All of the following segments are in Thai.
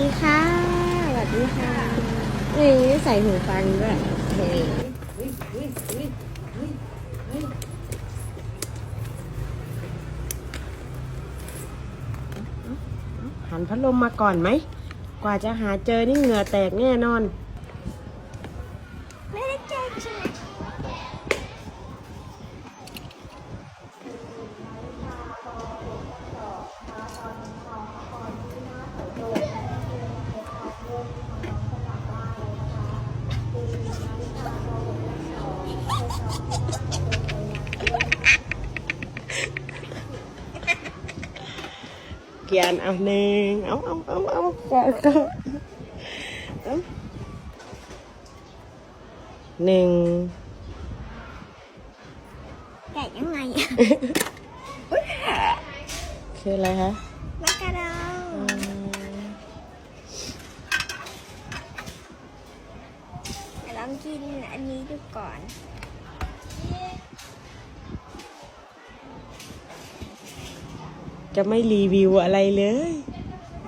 ดีค่ะ สวัสดีค่ะนี่ใส่หูฟังด้วยเฮ้หันพัดลมมาก่อนไหม กว่าจะหาเจอนี่เหงื่อแตกแน่นอน ไม่ได้เจอใช่ไหม กียนเอาหนึ่งเอาเอาเอาเอาก่อนก่อนเอาหนึ่งแกะยังไงคืออะไรคะมะกะดออืงมเดี๋ยวลองกินอันนี้ดูก่อน จะไม่รีวิวอะไรเลย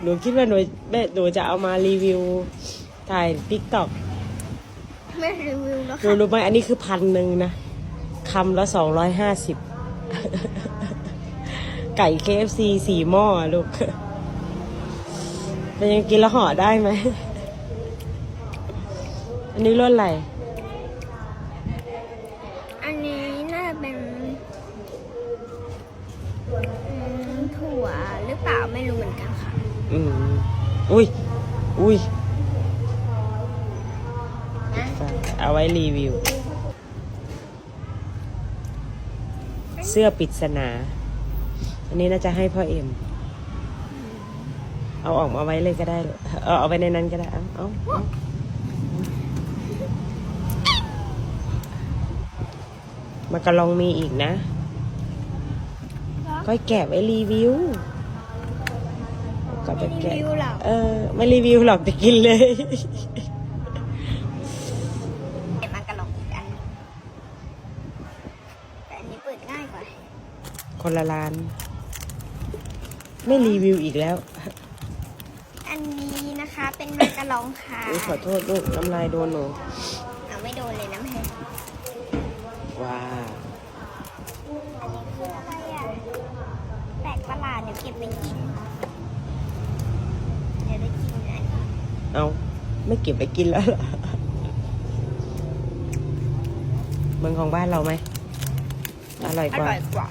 หนูคิดว่าหนูแม่หนูจะเอามารีวิวถ่ายติ๊กต็อกไม่รีวิวแล้วหนูค่ะรู้ไหมอันนี้คือพันหนึ่งนะคำละสองร้อยห้าสิบไก่ KFC สี่หม้อลูกเป็นยังกินแล้วห่อได้ไหม อันนี้รสอะไร อันนี้น่าจะเป็นอืมถั่วหรือ เปล่าไม่รู้เหมือนกันค่ะ อืมอุ้ย อุ้ยนะเอาไว้รีวิว เสื้อปริศนา อันนี้น่าจะให้พ่อเอ็ม เอาออกมาไว้เลยก็ได้ลูกเอาเอาไว้ในนั้นก็ได้เอาเอาเอามากระลองมีอีกนะ ก็แกะไว้รีวิว ก็ไปไม่รีแกะวิวหรอกเออ ไม่รีวิวหรอกแต่กินเลยเก็บมากระลองอีกอันแต่อันนี้เปิดง่ายกว่า คนละร้าน ไม่รีวิวอีกแล้ว อันนี้นะคะเป็นมากระลองค่ะอุ๊ยขอโทษลูกน้ำลายโดนหนูเอาไม่โดนเลยน้ำเพชรว้าวอันนี้คืออะไรอะแปลกประหลาดเดี๋ยวเก็บไปกิน เดี๋ยวได้กินอันนี้ เอาไม่เก็บไปกินแล้วเหรอเมืองของบ้านเราไหมอร่อยอกว่าร่อยกว่า